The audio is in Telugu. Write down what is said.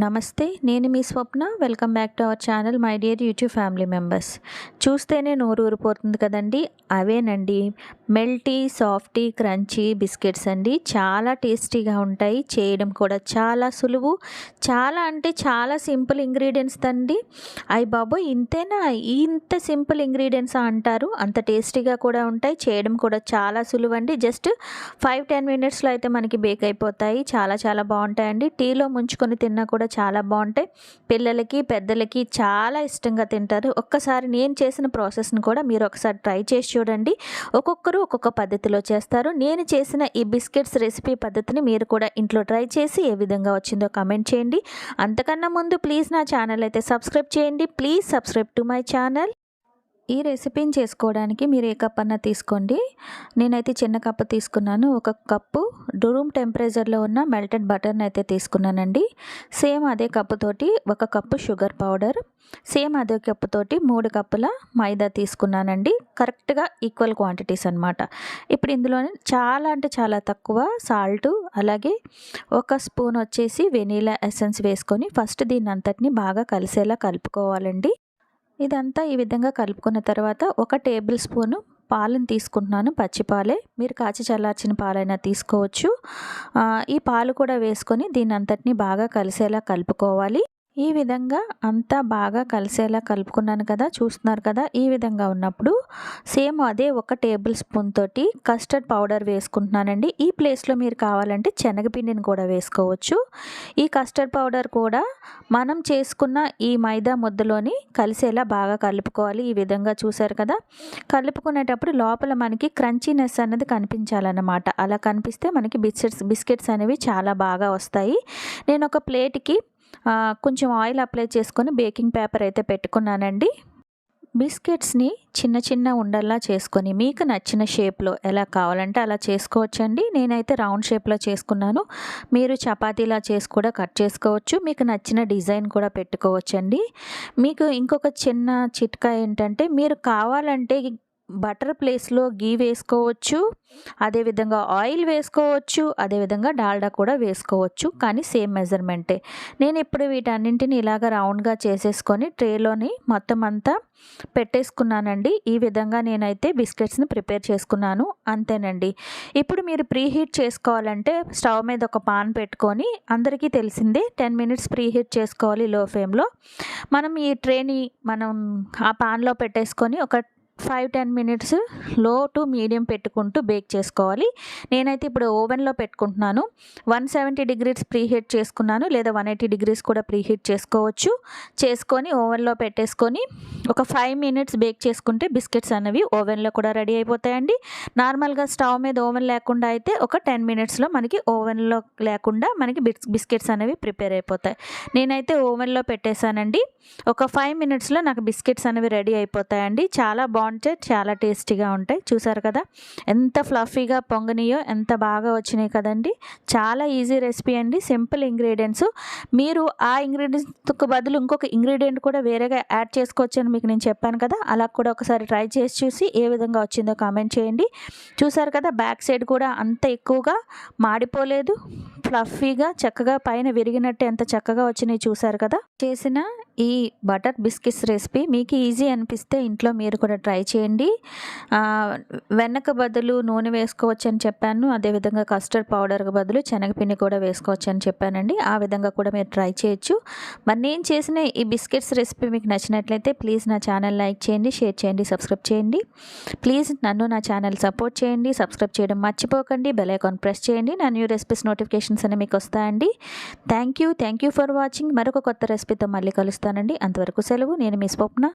నమస్తే నేను మీ Swapna. Welcome back to our channel my dear YouTube family members. చూస్తేనే నోరు ఊరిపోతుంది కదండి? అవేనండి. మెల్టీ సాఫ్టీ క్రంచీ బిస్కెట్స్ అండి. చాలా టేస్టీగా ఉంటాయి. చేయడం కూడా చాలా సులువు. చాలా అంటే చాలా సింపుల్ ఇంగ్రీడియంట్స్ అండి అయ్యి బాబోయ్ ఇంతేనా? ఇంత సింపుల్ ఇంగ్రీడియంట్స్ అంటారు? అంత టేస్టీగా కూడా ఉంటాయి. చేయడం కూడా చాలా సులువు అండి జస్ట్ ఫైవ్ టెన్ మినిట్స్లో అయితే మనకి బేక్ అయిపోతాయి. చాలా చాలా బాగుంటాయండి. టీలో ముంచుకొని తిన్నా కూడా చాలా బాగుంటాయి. పిల్లలకి పెద్దలకి చాలా ఇష్టంగా తింటారు. ఒక్కసారి నేను చేసిన ప్రాసెస్ని కూడా మీరు ఒకసారి ట్రై చేసి చూడండి. ఒక్కొక్కరు ఒక్కొక్క పద్ధతిలో చేస్తారు. నేను చేసిన ఈ బిస్కెట్స్ రెసిపీ పద్ధతిని మీరు కూడా ఇంట్లో ట్రై చేసి ఏ విధంగా వచ్చిందో కమెంట్ చేయండి. అంతకన్నా ముందు ప్లీజ్ నా ఛానల్ అయితే సబ్స్క్రైబ్ చేయండి. Please subscribe to my channel. ఈ రెసిపీని చేసుకోవడానికి మీరు ఏ కప్ అన్నా తీసుకోండి. నేనైతే చిన్న కప్పు తీసుకున్నాను. ఒక కప్పు రూమ్ టెంపరేచర్లో ఉన్న మెల్టెడ్ బటర్ని అయితే తీసుకున్నానండి. సేమ్ అదే కప్పుతోటి ఒక కప్పు షుగర్ పౌడర్ సేమ్ అదే కప్పుతోటి మూడు కప్పుల మైదా తీసుకున్నానండి. కరెక్ట్గా ఈక్వల్ క్వాంటిటీస్ అనమాట ఇప్పుడు ఇందులోనే చాలా అంటే చాలా తక్కువ సాల్ట్ అలాగే ఒక స్పూన్ వచ్చేసి వెనీలా ఎసెన్స్ వేసుకొని ఫస్ట్ దీన్ని అంతటిని బాగా కలిసేలా కలుపుకోవాలండి. ఇదంతా ఈ విధంగా కలుపుకున్న తర్వాత ఒక టేబుల్ స్పూను పాలను తీసుకుంటున్నాను పచ్చిపాలే మీరు కాచి చల్లార్చిన పాలైనా తీసుకోవచ్చు. ఈ పాలు కూడా వేసుకొని దీని అంతటిని బాగా కలిసేలా కలుపుకోవాలి. ఈ విధంగా అంతా బాగా కలిసేలా కలుపుకున్నాను కదా చూస్తున్నారు కదా ఈ విధంగా ఉన్నప్పుడు సేమ్ అదే ఒక టేబుల్ స్పూన్ తోటి కస్టర్డ్ పౌడర్ వేసుకుంటున్నానండి. ఈ ప్లేస్లో మీరు కావాలంటే శనగపిండిని కూడా వేసుకోవచ్చు. ఈ కస్టర్డ్ పౌడర్ కూడా మనం చేసుకున్న ఈ మైదా ముద్దలోని కలిసేలా బాగా కలుపుకోవాలి. ఈ విధంగా చూసారు కదా కలుపుకునేటప్పుడు లోపల మనకి క్రంచీనెస్ అనేది కనిపించాలన్నమాట. అలా కనిపిస్తే మనకి బిస్కెట్స్ బిస్కెట్స్ అనేవి చాలా బాగా వస్తాయి. నేను ఒక ప్లేట్కి కొంచెం ఆయిల్ అప్లై చేసుకొని బేకింగ్ పేపర్ అయితే పెట్టుకున్నానండి. బిస్కెట్స్ని చిన్న చిన్న ఉండల్లా చేసుకొని మీకు నచ్చిన షేప్లో ఎలా కావాలంటే అలా చేసుకోవచ్చండి. నేనైతే రౌండ్ షేప్లో చేసుకున్నాను. మీరు చపాతీలా చేసి కూడా కట్ చేసుకోవచ్చు. మీకు నచ్చిన డిజైన్ కూడా పెట్టుకోవచ్చండి. మీకు ఇంకొక చిన్న చిట్కా ఏంటంటే మీరు కావాలంటే బటర్ ప్లేస్లో గీ వేసుకోవచ్చు అదేవిధంగా ఆయిల్ వేసుకోవచ్చు అదేవిధంగా డాల్డా కూడా వేసుకోవచ్చు కానీ సేమ్ మెజర్మెంటే. నేను ఇప్పుడు వీటన్నింటిని ఇలాగ రౌండ్గా చేసేసుకొని ట్రేలోని మొత్తం అంతా పెట్టేసుకున్నానండి. ఈ విధంగా నేనైతే బిస్కెట్స్ని ప్రిపేర్ చేసుకున్నాను అంతేనండి. ఇప్పుడు మీరు ప్రీ హీట్ చేసుకోవాలంటే స్టవ్ మీద ఒక పాన్ పెట్టుకొని అందరికీ తెలిసిందే టెన్ మినిట్స్ ప్రీ హీట్ చేసుకోవాలి లో ఫ్లేమ్లో. మనం ఈ ట్రేని మనం ఆ పాన్లో పెట్టేసుకొని ఒక ఫైవ్ టెన్ మినిట్స్లో టు మీడియం పెట్టుకుంటూ బేక్ చేసుకోవాలి. నేనైతే ఇప్పుడు ఓవెన్లో పెట్టుకుంటున్నాను. వన్ సెవెంటీ డిగ్రీస్ ప్రీహీట్ చేసుకున్నాను. లేదా వన్ ఎయిటీ డిగ్రీస్ కూడా ప్రీహీట్ చేసుకోవచ్చు. చేసుకొని ఓవెన్లో పెట్టేసుకొని ఒక ఫైవ్ మినిట్స్ బేక్ చేసుకుంటే బిస్కెట్స్ అనేవి ఓవెన్లో కూడా రెడీ అయిపోతాయండి. నార్మల్గా స్టవ్ మీద ఓవెన్ లేకుండా అయితే ఒక టెన్ మినిట్స్లో మనకి ఓవెన్లో లేకుండా మనకి బిస్కెట్స్ అనేవి ప్రిపేర్ అయిపోతాయి. నేనైతే ఓవెన్లో పెట్టేశానండి. ఒక ఫైవ్ మినిట్స్లో నాకు బిస్కెట్స్ అనేవి రెడీ అయిపోతాయండి. చాలా బాగుంటాయి చాలా టేస్టీగా ఉంటాయి. చూసారు కదా? ఎంత ఫ్లఫీగా పొంగనియో ఎంత బాగా వచ్చినాయి కదండి. చాలా ఈజీ రెసిపీ అండి. Simple ingredients. మీరు ఆ ఇంగ్రీడియంట్స్కి బదులు ఇంకొక ఇంగ్రీడియంట్ కూడా వేరేగా యాడ్ చేసుకోవచ్చు అని మీకు నేను చెప్పాను కదా? అలా కూడా ఒకసారి ట్రై చేసి చూసి ఏ విధంగా వచ్చిందో కామెంట్ చేయండి. చూసారు కదా? బ్యాక్ సైడ్ కూడా అంత ఎక్కువగా మాడిపోలేదు. ఫ్లఫీగా చక్కగా పైన విరిగినట్టు ఎంత చక్కగా వచ్చినాయి చూసారు కదా? చేసిన ఈ బటర్ బిస్కెట్స్ రెసిపీ మీకు ఈజీ అనిపిస్తే ఇంట్లో మీరు కూడా ట్రై చేయండి. వెన్నక బదులు నూనె వేసుకోవచ్చు అని చెప్పాను. అదేవిధంగా కస్టర్డ్ పౌడర్కి బదులు శనగపిండి కూడా వేసుకోవచ్చు అని చెప్పానండి. ఆ విధంగా కూడా మీరు ట్రై చేయొచ్చు. మరి నేను చేసిన ఈ బిస్కెట్స్ రెసిపీ మీకు నచ్చినట్లయితే ప్లీజ్ నా ఛానల్ లైక్ చేయండి షేర్ చేయండి సబ్స్క్రైబ్ చేయండి. ప్లీజ్ నన్ను నా ఛానల్ సపోర్ట్ చేయండి సబ్స్క్రైబ్ చేయడం మర్చిపోకండి బెల్ ఐకాన్ ప్రెస్ చేయండి. నా న్యూ రెసిపీస్ నోటిఫికేషన్స్ అనేవి మీకు వస్తాయండి. Thank you thank you for watching. మరొక కొత్త రెసిపీతో మళ్ళీ కలుస్తాను కలుస్తానండి అంతవరకు సెలవు. నేను మీ స్వప్న